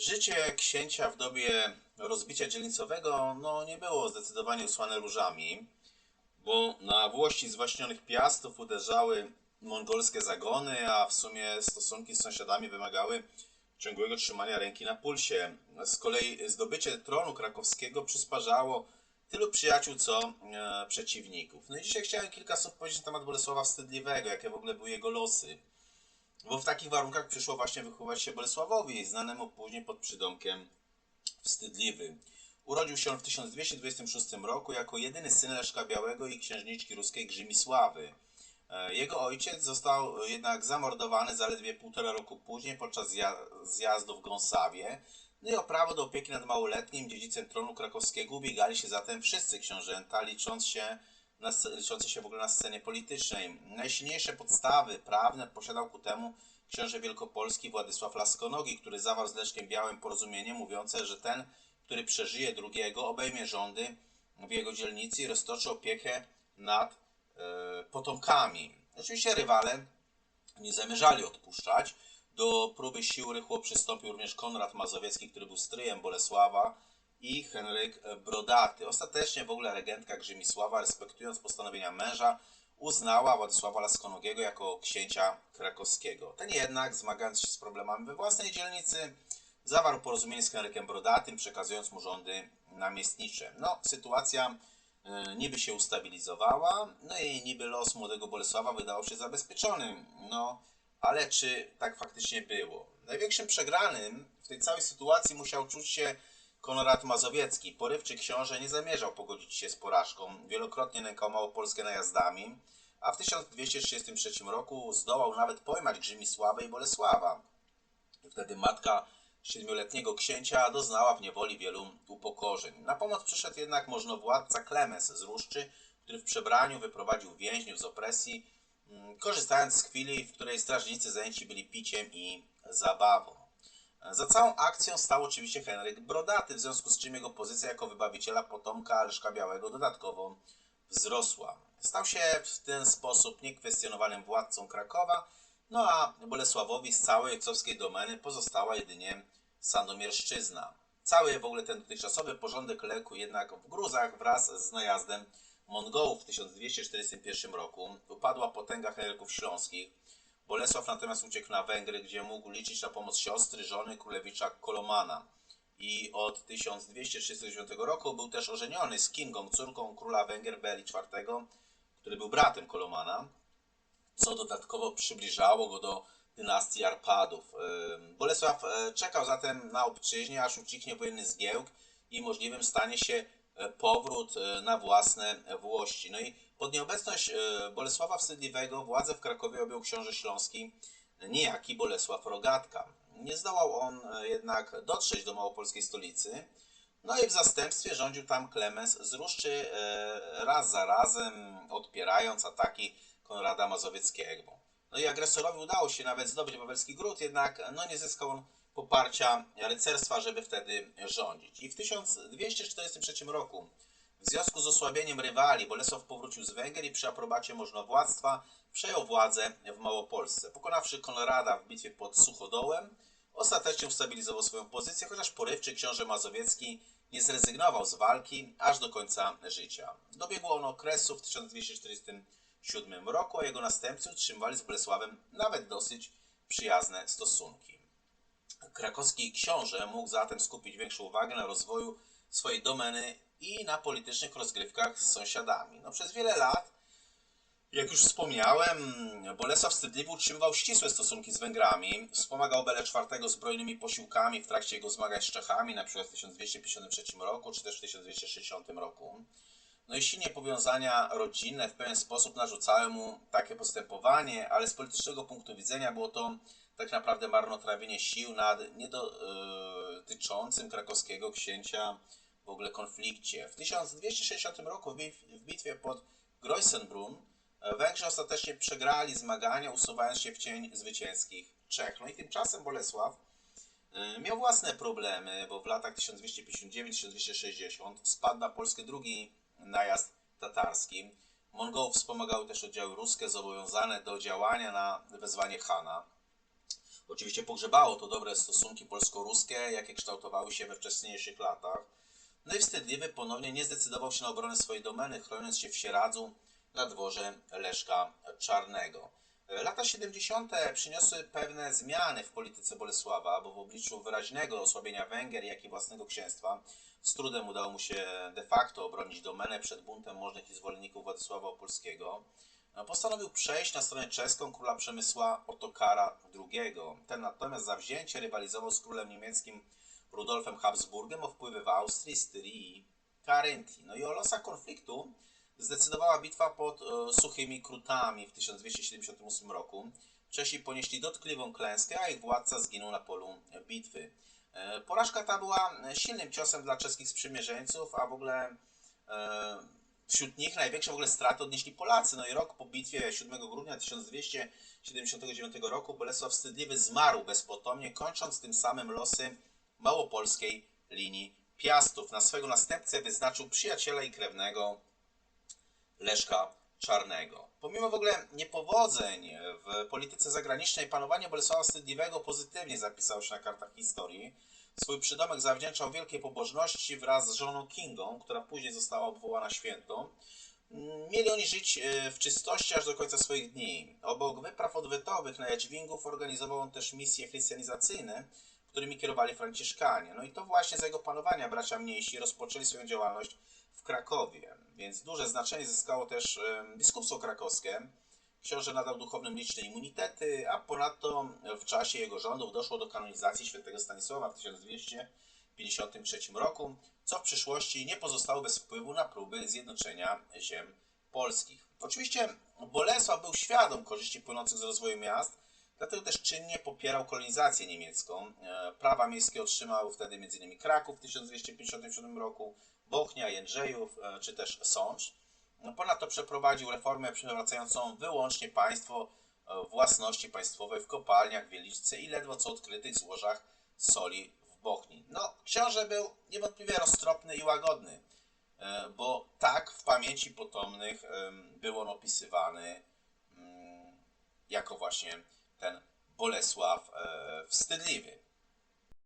Życie księcia w dobie rozbicia dzielnicowego no, nie było zdecydowanie usłane różami, bo na włości zwaśnionych piastów uderzały mongolskie zagony, a w sumie stosunki z sąsiadami wymagały ciągłego trzymania ręki na pulsie. Z kolei zdobycie tronu krakowskiego przysparzało tylu przyjaciół, co e, przeciwników. No i dzisiaj chciałem kilka słów powiedzieć na temat Bolesława Wstydliwego, jakie w ogóle były jego losy. Bo w takich warunkach przyszło właśnie wychować się Bolesławowi, znanemu później pod przydomkiem Wstydliwy. Urodził się w 1226 roku jako jedyny syn Leszka Białego i księżniczki ruskiej Grzymisławy. E, Jego ojciec został jednak zamordowany zaledwie półtora roku później podczas zja- zjazdu w Gąsawie. No i o prawo do opieki nad małoletnim dziedzicem tronu krakowskiego ubiegali się zatem wszyscy książęta, licząc się liczący się w ogóle na scenie politycznej. Najsilniejsze podstawy prawne posiadał ku temu książę wielkopolski Władysław Laskonogi, który zawarł z Leszkiem Białym porozumienie mówiące, że ten, który przeżyje drugiego, obejmie rządy w jego dzielnicy i roztoczy opiekę nad e, potomkami. Oczywiście rywale nie zamierzali odpuszczać. Do próby sił rychło przystąpił również Konrad Mazowiecki, który był stryjem Bolesława i Henryk Brodaty. Ostatecznie w ogóle regentka Grzymisława, respektując postanowienia męża, uznała Władysława Laskonogiego jako księcia krakowskiego. Ten jednak, zmagając się z problemami we własnej dzielnicy, zawarł porozumienie z Henrykiem Brodatym, przekazując mu rządy namiestnicze. No, sytuacja e, niby się ustabilizowała, no i niby los młodego Bolesława wydawał się zabezpieczony. No, ale czy tak faktycznie było? Największym przegranym w tej całej sytuacji musiał czuć się Konrad Mazowiecki. Porywczy książę nie zamierzał pogodzić się z porażką. Wielokrotnie nękał Małopolskę najazdami, a w 1233 roku zdołał nawet pojmać Grzymisławę i Bolesława. Wtedy matka siedmioletniego księcia doznała w niewoli wielu upokorzeń. Na pomoc przyszedł jednak możnowładca Klemens z Ruszczy, który w przebraniu wyprowadził więźniów z opresji, mm, korzystając z chwili, w której strażnicy zajęci byli piciem i zabawą. Za całą akcją stał oczywiście Henryk Brodaty, w związku z czym jego pozycja jako wybawiciela potomka Leszka Białego dodatkowo wzrosła. Stał się w ten sposób niekwestionowanym władcą Krakowa, no a Bolesławowi z całej ojcowskiej domeny pozostała jedynie Sandomierszczyzna. Cały w ogóle ten dotychczasowy porządek legł jednak w gruzach wraz z najazdem Mongołów w 1241 roku. Upadła potęga Henryków Śląskich. Bolesław natomiast uciekł na Węgry, gdzie mógł liczyć na pomoc siostry, żony królewicza Kolomana. I od 1239 roku był też ożeniony z Kingą, córką króla Węgier Beli IV, który był bratem Kolomana co dodatkowo przybliżało go do dynastii Arpadów. Bolesław e, czekał zatem na obczyźnie, aż ucichnie wojenny zgiełk i możliwym stanie się powrót e, na własne włości. No i pod nieobecność e, Bolesława Wstydliwego władzę w Krakowie objął książę śląski niejaki Bolesław Rogatka. Nie zdołał on e, jednak dotrzeć do małopolskiej stolicy, no i w zastępstwie rządził tam Klemens z e, raz za razem, odpierając ataki Konrada Mazowieckiego. No i agresorowi udało się nawet zdobyć Wawelski Gród, jednak no, nie zyskał on poparcia rycerstwa, żeby wtedy rządzić. I w 1243 roku, w związku z osłabieniem rywali, Bolesław powrócił z Węgier i przy aprobacie możnowładztwa przejął władzę w Małopolsce. Pokonawszy Konrada w bitwie pod Suchodołem, ostatecznie ustabilizował swoją pozycję, chociaż porywczy książę Mazowiecki nie zrezygnował z walki aż do końca życia. Dobiegło on okresu w 1247 roku, a jego następcy utrzymywali z Bolesławem nawet dosyć przyjazne stosunki. Krakowski książę mógł zatem skupić większą uwagę na rozwoju swojej domeny i na politycznych rozgrywkach z sąsiadami. No, przez wiele lat jak już wspomniałem, Bolesław Wstydliwy utrzymywał ścisłe stosunki z Węgrami. Wspomagał Belę IV zbrojnymi posiłkami w trakcie jego zmagań z Czechami, przykład w 1253 roku, czy też w 1260 roku. No i silnie powiązania rodzinne w pewien sposób narzucały mu takie postępowanie, ale z politycznego punktu widzenia było to tak naprawdę marnotrawienie sił nad niedotyczącym krakowskiego księcia w ogóle konflikcie. W 1260 roku w bitw- w bitwie pod Greusenbrunn Węgrzy ostatecznie przegrali zmagania, usuwając się w cień zwycięskich Czech. No i tymczasem Bolesław y, miał własne problemy, bo w latach 1259-1260 spadł na Polskę drugi najazd tatarski. Mongołów wspomagały też oddziały ruskie zobowiązane do działania na wezwanie Hana. Oczywiście pogrzebało to dobre stosunki polsko-ruskie, jakie kształtowały się we wcześniejszych latach. No i wstydliwy ponownie nie zdecydował się na obronę swojej domeny, chroniąc się w Sieradzu na dworze Leszka Czarnego. Lata 70. przyniosły pewne zmiany w polityce Bolesława, bo w obliczu wyraźnego osłabienia Węgier, jak i własnego księstwa, z trudem udało mu się de facto obronić domenę przed buntem możnych i zwolenników Władysława Opolskiego. No, Postanowił przejść na stronę czeską króla Przemysła Otokara II. Ten natomiast zawzięcie rywalizował z królem niemieckim Rudolfem Habsburgiem o wpływy w Austrii, Styrii i Karyntii. No i o losach konfliktu zdecydowała bitwa pod e, Suchymi Krutami w 1278 roku. Czesi ponieśli dotkliwą klęskę, a ich władca zginął na polu bitwy. E, Porażka ta była silnym ciosem dla czeskich sprzymierzeńców, a w ogóle e, wśród nich największe w ogóle straty odnieśli Polacy. No i rok po bitwie 7 grudnia 1279 roku Bolesław Wstydliwy zmarł bezpotomnie, kończąc tym samym losy małopolskiej linii Piastów. Na swego następcę wyznaczył przyjaciela i krewnego Leszka Czarnego. Pomimo w ogóle niepowodzeń w polityce zagranicznej, panowanie Bolesława Wstydliwego pozytywnie zapisało się na kartach historii. Swój przydomek zawdzięczał wielkiej pobożności wraz z żoną Kingą, która później została obwołana świętą. Mieli oni żyć e, w czystości aż do końca swoich dni. Obok wypraw odwytowych na Jadźwingów organizował on też misje chrystianizacyjne, którymi kierowali Franciszkanie. No i to właśnie za jego panowania bracia mniejsi rozpoczęli swoją działalność w Krakowie, więc duże znaczenie zyskało też biskupstwo krakowskie. Książę nadał duchownym liczne immunitety, a ponadto w czasie jego rządów doszło do kanonizacji świętego Stanisława w 1253 roku, co w przyszłości nie pozostało bez wpływu na próby zjednoczenia ziem polskich. Oczywiście Bolesław był świadom korzyści płynących z rozwoju miast, dlatego też czynnie popierał kolonizację niemiecką. E, Prawa miejskie otrzymał wtedy m.in. Kraków w 1257 roku, Bochnia, Jędrzejów e, czy też Sącz. No, Ponadto przeprowadził reformę przywracającą wyłącznie państwo e, własności państwowej w kopalniach w Wieliczce i ledwo co odkrytych złożach soli w Bochni. No, książę był niewątpliwie roztropny i łagodny, e, bo tak w pamięci potomnych był on opisywany mm, jako właśnie ten Bolesław e, Wstydliwy.